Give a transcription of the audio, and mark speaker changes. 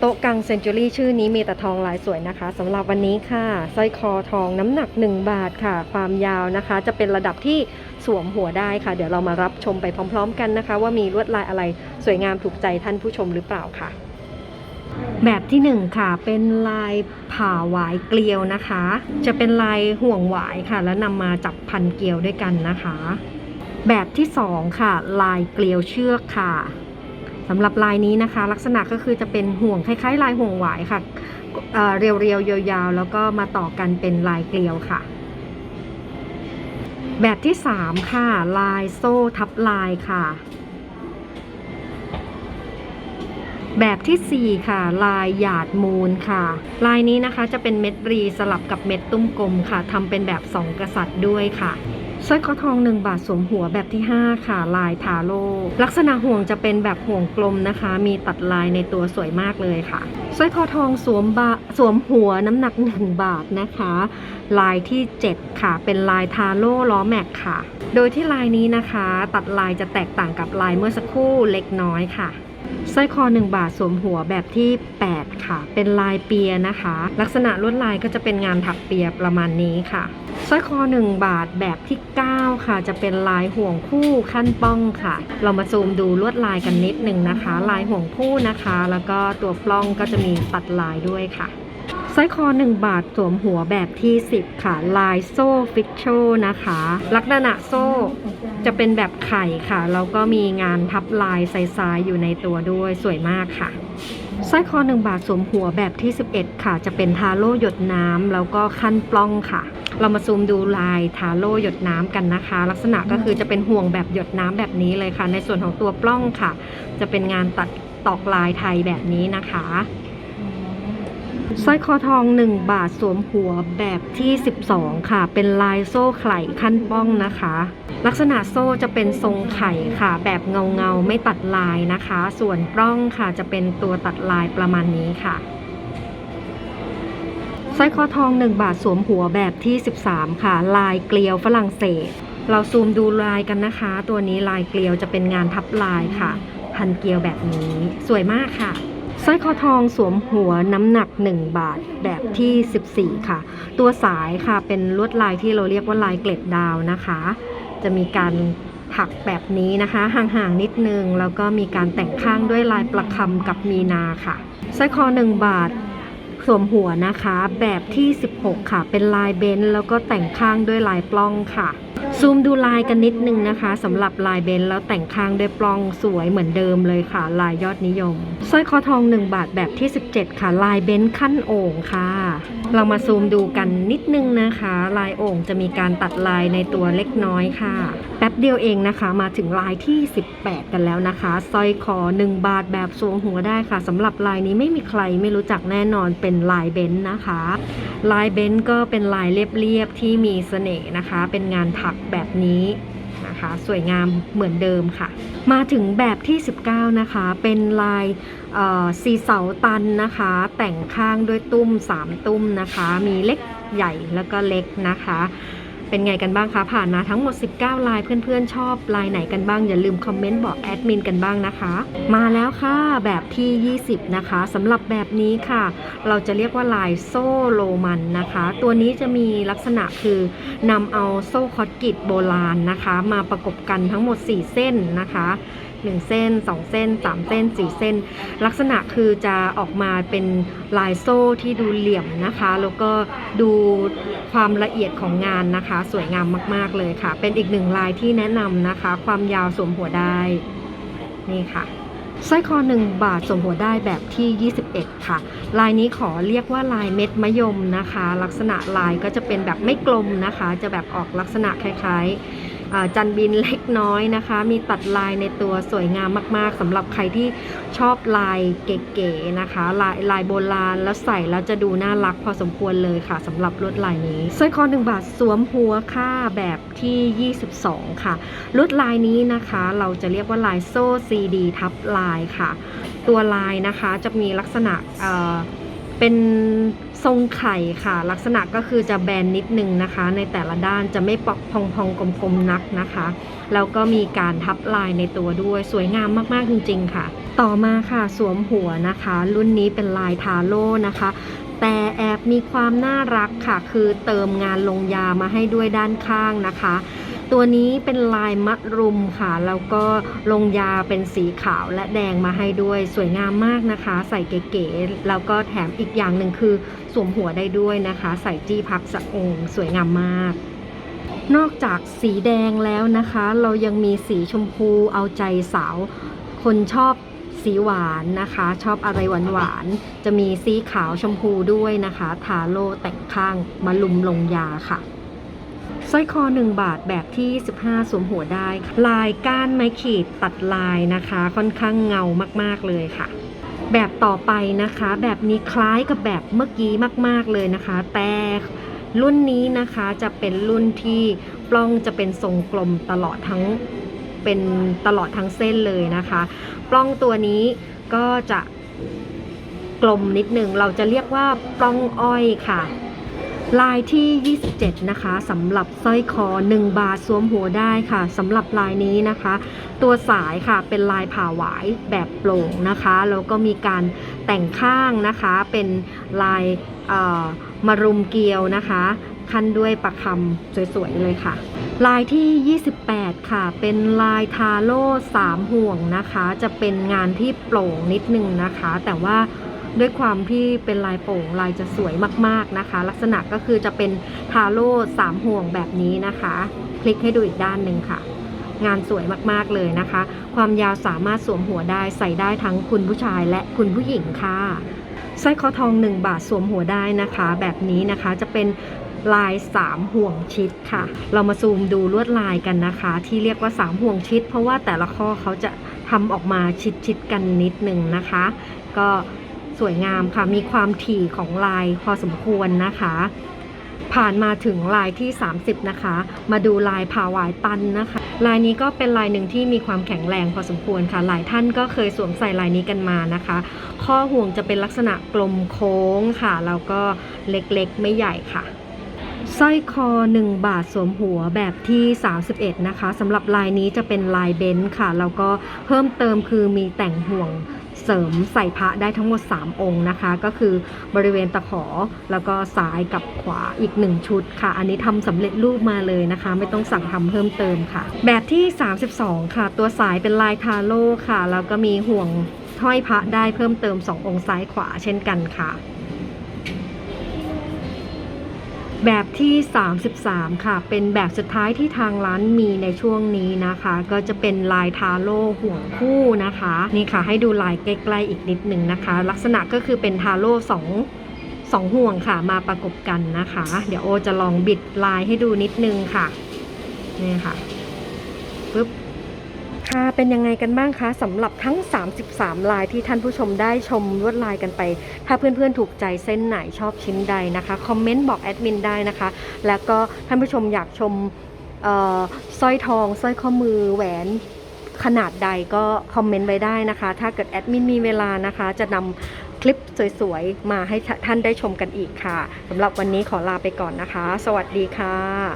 Speaker 1: โต๊ะกังเซนจูรี่ชื่อนี้มีแต่ทองลายสวยนะคะสำหรับวันนี้ค่ะสร้อยคอทองน้ำหนัก 1 บาทค่ะ ความยาวนะคะ จะเป็นระดับที่สวมหัวได้ค่ะ เดี๋ยวเรามารับชมไปพร้อม ๆ กันนะคะ ว่ามีลวดลายอะไรสวยงามถูกใจท่านผู้ชมหรือเปล่าค่ะ แบบที่ 1 ค่ะ เป็นลายผ่าหวายเกลียวนะคะ จะเป็นลายห่วงหวายค่ะ แล้วนำมาจับพันเกลียวด้วยกันนะคะ แบบที่ 2 ค่ะ ลายเกลียวเชือกค่ะ สำหรับลายนี้นะคะ ลักษณะก็คือจะเป็นห่วงคล้ายๆ ลายห่วงหวายค่ะเอ่อเรียวๆยาวๆ แล้วก็มาต่อกันเป็นลายเกลียวค่ะ แบบที่ 3 ค่ะ ลายโซ่ทับลายค่ะ แบบทีสี่ 4 ค่ะ ลายหยาดมูลค่ะ ลายนี้นะคะจะเป็นเม็ดรีสลับกับเม็ดตุ้มกลมค่ะทำเป็นแบบสองกษัตริย์ด้วยค่ะ สร้อยคอทอง 1 บาทสวมหัวแบบที่ 5 ค่ะ ลายทาโร่ลักษณะห่วงจะเป็นแบบห่วงกลมนะคะ มีตัดลายในตัวสวยมากเลยค่ะสร้อยคอทองสวมบะสวมหัวน้ำหนัก 1 บาทนะคะ ลายที่ 7 ค่ะ เป็นลายทาโร่ล้อแม็กค่ะ โดยที่ลายนี้นะคะ ตัดลายจะแตกต่างกับลายเมื่อสักครู่เล็กน้อยค่ะสร้อยคอ 1 บาทสวมหัวแบบที่ 8 ค่ะ เป็นลายเปียนะคะ ลักษณะลวดลายก็จะเป็นงานถักเปียประมาณนี้ค่ะ สร้อยคอ 1 บาทแบบที่ 9 ค่ะ จะเป็นลายห่วงคู่ขั้นป้องค่ะ เรามาซูมดูลวดลายกันนิดหนึ่งนะคะ ลายห่วงคู่นะคะ แล้วก็ตัวปล้องก็จะมีตัดลายด้วยค่ะสร้อยคอ 1 บาทสวมหัวแบบที่ 10 ค่ะ ลายโซ่ฟิกโชนะคะ ลักษณะโซ่จะเป็นแบบไข่ค่ะ แล้วก็มีงานทับลายใสายๆอยู่ในตัวด้วยสวยมากค่ะ สร้อยคอ 1 บาทสวมหัวแบบที่ 11 ค่ะ จะเป็นทาโร่หยดน้ำแล้วก็ขั้นปล้องค่ะ เรามาซูมดูลายทาโร่หยดน้ำกันนะคะ ลักษณะก็คือจะเป็นห่วงแบบหยดน้ำแบบนี้เลยค่ะ ในส่วนของตัวปล้องค่ะ จะเป็นงานตัดตอกลายไทยแบบนี้นะคะ สร้อยคอทอง 1 บาทสวมหัวแบบที่ 12 ค่ะ เป็นลายโซ่ไข่ขั้นป้องนะคะ ลักษณะโซ่จะเป็นทรงไข่ค่ะ แบบเงาเงาไม่ตัดลายนะคะ ส่วนปล้องค่ะจะเป็นตัวตัดลายประมาณนี้ค่ะสร้อยคอทอง 1 บาทสวมหัวแบบที่ 13 ค่ะ ลายเกลียวฝรั่งเศส เราซูมดูลายกันนะคะ ตัวนี้ลายเกลียวจะเป็นงานทับลายค่ะ พันเกลียวแบบนี้ สวยมากค่ะ สร้อยคอทองสวมหัวน้ำหนัก 1 บาทแบบที่ 14 ค่ะ ตัวสายค่ะเป็นลวดลายที่เราเรียกว่าลายเกล็ดดาวนะคะ จะมีการถักแบบนี้นะคะ ห่างๆนิดนึง แล้วก็มีการแต่งข้างด้วยลายประคำกับมีนาค่ะสร้อยคอ 1 บาทสวมหัวนะคะแบบที่ 16 ค่ะ เป็นลายเบนซ์แล้วก็แต่งข้างด้วยลายปล้องค่ะ ซูมดูลายกันนิดนึงนะคะสำหรับลายเบนซ์แล้วแต่งข้างด้วยปล้องสวยเหมือนเดิมเลยค่ะ ลายยอดนิยมสร้อยคอทอง 1 บาทแบบที่ 17 ค่ะ ลายเบนซ์ขั้นโอ่งค่ะ เรามาซูมดูกันนิดนึงนะคะ ลายโอ่งจะมีการตัดลายในตัวเล็กน้อยค่ะ แป๊บเดียวเองนะคะ มาถึงลายที่ 18 กันแล้วนะคะสร้อยคอ 1 บาทแบบสวมหัวได้ค่ะสำหรับลายนี้ไม่มีใครไม่รู้จักแน่นอนเป็นลายเบนซ์นะคะ ลายเบนซ์ก็เป็นลายเรียบๆที่มีเสน่ห์นะคะ เป็นงานถักแบบนี้นะคะสวยงามเหมือนเดิมค่ะ มาถึงแบบที่ 19 นะคะเป็นลายซีเสาตันนะคะ แต่งข้างด้วยตุ้ม 3 ตุ้มนะคะ มีเล็กใหญ่แล้วก็เล็กนะคะ เป็นไงกันบ้างคะ ผ่านมาทั้งหมด 19 ลายเพื่อนๆ ชอบลายไหนกันบ้าง อย่าลืมคอมเมนต์บอกแอดมินกันบ้างนะคะ มาแล้วค่ะแบบที่ 20 นะคะสำหรับแบบนี้ค่ะ เราจะเรียกว่าลายโซ่โรมันนะคะ ตัวนี้จะมีลักษณะคือนำเอาโซ่คอตกิดโบราณนะคะ มาประกบกันทั้งหมด 4 เส้นนะคะ 1 เส้น 2 เส้น 3 เส้น 4 เส้น ลักษณะคือจะออกมาเป็นลายโซ่ที่ดูเหลี่ยมนะคะ แล้วก็ดูความละเอียดของงานนะคะ สวยงามมาก ๆ เลยค่ะ เป็นอีกหนึ่งลายที่แนะนำนะคะ ความยาวสวมหัวได้นี่ค่ะสร้อยคอ 1 บาทสวมหัวได้แบบที่ 21 ค่ะ ลายนี้ขอเรียกว่าลายเม็ดมะยมนะคะ ลักษณะลายก็จะเป็นแบบไม่กลมนะคะ จะแบบออกลักษณะคล้ายๆอ่า จันบินเล็กน้อยนะคะ มีตัดลายในตัวสวยงามมาก ๆสำหรับใครที่ชอบลายเก๋ๆนะคะ ลายลายโบราณแล้วใส่แล้วจะดูน่ารักพอสมควรเลยค่ะสำหรับลวดลายนี้สร้อยคอ1บาทสวมหัวค่าแบบที่ 22 ค่ะลวดลายนี้นะคะ เราจะเรียกว่าลายโซ่ซีดีทับลายค่ะ ตัวลายนะคะจะมีลักษณะเเป็น ทรงไข่ค่ะ ลักษณะก็คือจะแบนนิดนึงนะคะ ในแต่ละด้านจะไม่ปอกพองพองๆกลมๆนักนะคะ แล้วก็มีการทับลายในตัวด้วยสวยงามมากๆจริง ๆ ค่ะ ต่อมาค่ะสวมหัวนะคะ รุ่นนี้เป็นลายทาโร่นะคะ แต่แอบมีความน่ารักค่ะ คือเติมงานลงยามาให้ด้วยด้านข้างนะคะ ตัวนี้เป็นลายมัดรุมค่ะ แล้วก็ลงยาเป็นสีขาวและแดงมาให้ด้วยสวยงามมากนะคะ ใส่เก๋ๆแล้วก็แถมอีกอย่างหนึ่งคือสวมหัวได้ด้วยนะคะ ใส่จี้พักสะองค์สวยงามมากนอกจากสีแดงแล้วนะคะ เรายังมีสีชมพูเอาใจสาว คนชอบสีหวานนะคะ ชอบอะไรหวานหวานๆจะมีสีขาวชมพูด้วยนะคะ ทาโร่แต่งข้างมาลุมลงยาค่ะ ร้อยคอ 1 บาทแบบที่ 15 สวมหัวได้ ลายก้านไม้ขีดตัดลายนะคะ ค่อนข้างเงามากๆเลยค่ะ แบบต่อไปนะคะ แบบนี้คล้ายกับแบบเมื่อกี้มาก ๆเลยนะคะ แต่รุ่นนี้นะคะจะเป็นรุ่นที่ปล้องจะเป็นทรงกลมตลอดทั้งเป็นตลอดทั้งเส้นเลยนะคะ ปล้องตัวนี้ก็จะกลมนิดหนึ่งเราจะเรียกว่าปล้องอ้อยค่ะ ลายที่ 27 นะคะสำหรับสร้อยคอ 1 บาทสวมหัวได้ค่ะสำหรับลายนี้นะคะ ตัวสายค่ะเป็นลายผ่าหวายแบบโปร่งนะคะแล้วก็มีการแต่งข้างนะคะเป็นลายมารุมเกลียวนะคะคันด้วยประคำสวยๆเลยค่ะ ลายที่ 28 ค่ะ เป็นลายทาโร่3ห่วงนะคะ จะเป็นงานที่โปร่งนิดนึงนะคะ แต่ว่า ด้วยความที่เป็นลายโป่งลายจะสวยมากๆนะคะ ลักษณะก็คือจะเป็นทาโร่3ห่วงแบบนี้นะคะ คลิกให้ดูอีกด้านหนึ่งค่ะ งานสวยมากๆเลยนะคะ ความยาวสามารถสวมหัวได้ใส่ได้ทั้งคุณผู้ชายและคุณผู้หญิงค่ะสร้อยคอทอง 1 บาทสวมหัวได้นะคะ แบบนี้นะคะจะเป็นลาย 3 ห่วงชิดค่ะ เรามาซูมดูลวดลายกันนะคะ ที่เรียกว่า 3 ห่วงชิด เพราะว่าแต่ละข้อเขาจะทำออกมาชิดๆกันนิดนึงนะคะ ก็ สวยงามค่ะ มีความถี่ของลายพอสมควรนะคะ ผ่านมาถึงลายที่ 30 นะคะ มาดูลายผ่าวายตันนะคะ ลายนี้ก็เป็นลายหนึ่งที่มีความแข็งแรงพอสมควรค่ะ หลายท่านก็เคยสวมใส่ลายนี้กันมานะคะ ข้อห่วงจะเป็นลักษณะกลมโค้งค่ะ แล้วก็เล็กๆไม่ใหญ่ค่ะสร้อยคอ 1 บาทสวมหัวแบบที่ 31 นะคะสำหรับลายนี้จะเป็นลายเบนซ์ค่ะ แล้วก็เพิ่มเติมคือมีแต่งห่วง เสริมใส่พระได้ทั้งหมด 3 องค์นะคะ ก็คือบริเวณตะขอแล้วก็ซ้ายกับขวาอีก 1 ชุดค่ะ อันนี้ทำสำเร็จรูปมาเลยนะคะ ไม่ต้องสั่งทำเพิ่มเติมค่ะ แบบที่ 32 ค่ะ ตัวสายเป็นลายทาโร่ค่ะ แล้วก็มีห่วงห้อยพระได้เพิ่มเติม 2 องค์ซ้ายขวาเช่นกันค่ะ แบบที่ 33 ค่ะ เป็นแบบสุดท้ายที่ทางร้านมีในช่วงนี้นะคะ ก็จะเป็นลายทาโร่ห่วงคู่นะคะ นี่ค่ะ ให้ดูลายใกล้ๆอีกนิดหนึ่งนะคะ ลักษณะก็คือเป็นทาโร่สองสองห่วงค่ะ มาประกบกันนะคะ เดี๋ยวโอจะลองบิดลายให้ดูนิดนึงค่ะ นี่ค่ะปึ๊บ ค่ะเป็นยังไงกันบ้างคะสำหรับทั้ง 33 ลายที่ท่านผู้ชมได้ชมลวดลายกันไป ถ้าเพื่อนๆถูกใจเส้นไหนชอบชิ้นใดนะคะคอมเมนต์บอกแอดมินได้นะคะ แล้วก็ท่านผู้ชมอยากชมสร้อยทองสร้อยข้อมือแหวนขนาดใดก็คอมเมนต์ไว้ได้นะคะ ถ้าเกิดแอดมินมีเวลานะคะ จะนำคลิปสวยๆ มาให้ท่านได้ชมกันอีกค่ะสำหรับวันนี้ขอลาไปก่อนนะคะ สวัสดีค่ะ